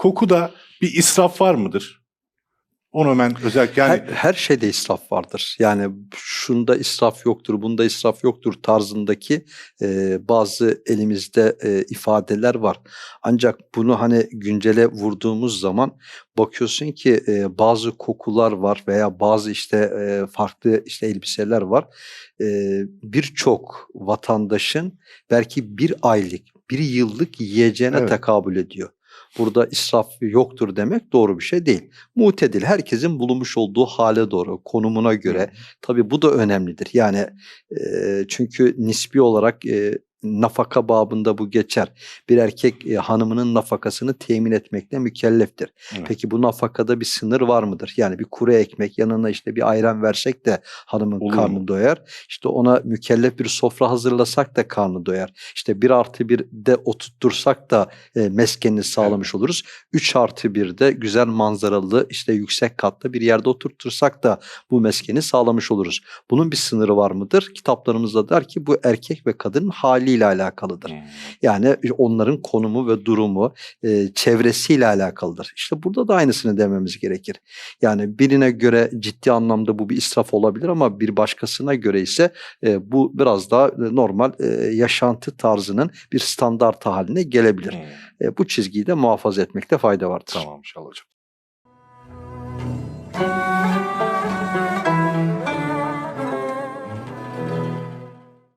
kokuda bir israf var mıdır? Onu hemen özellikle yani Her, her şeyde israf vardır. Yani şunda israf yoktur, bunda israf yoktur tarzındaki e, bazı elimizde e, ifadeler var. Ancak bunu hani güncele vurduğumuz zaman bakıyorsun ki e, bazı kokular var veya bazı işte e, farklı işte elbiseler var. E, Birçok vatandaşın belki bir aylık, bir yıllık yiyeceğine Evet. tekabül ediyor. Burada israf yoktur demek doğru bir şey değil. Mutedil herkesin bulunmuş olduğu hale doğru, konumuna göre. Tabii bu da önemlidir. Yani e, çünkü nispi olarak e, nafaka babında bu geçer. Bir erkek e, hanımının nafakasını temin etmekle mükelleftir. Evet. Peki bu nafakada bir sınır var mıdır? Yani bir kuru ekmek yanına işte bir ayran versek de hanımın Olur karnı mu? doyar. İşte ona mükellef bir sofra hazırlasak da karnı doyar. İşte bir artı bir de oturttursak da e, meskenini sağlamış oluruz. 3 artı bir de güzel manzaralı işte yüksek katlı bir yerde oturtursak da bu meskeni sağlamış oluruz. Bunun bir sınırı var mıdır? Kitaplarımızda der ki bu erkek ve kadının haliyle alakalıdır. Hmm. Yani onların konumu ve durumu, e, çevresiyle alakalıdır. İşte burada da aynısını dememiz gerekir. Yani birine göre ciddi anlamda bu bir israf olabilir ama bir başkasına göre ise e, bu biraz daha e, normal e, yaşantı tarzının bir standart haline gelebilir. Hmm. E, bu çizgiyi de muhafaza etmekte fayda vardır. Tamam inşallah hocam.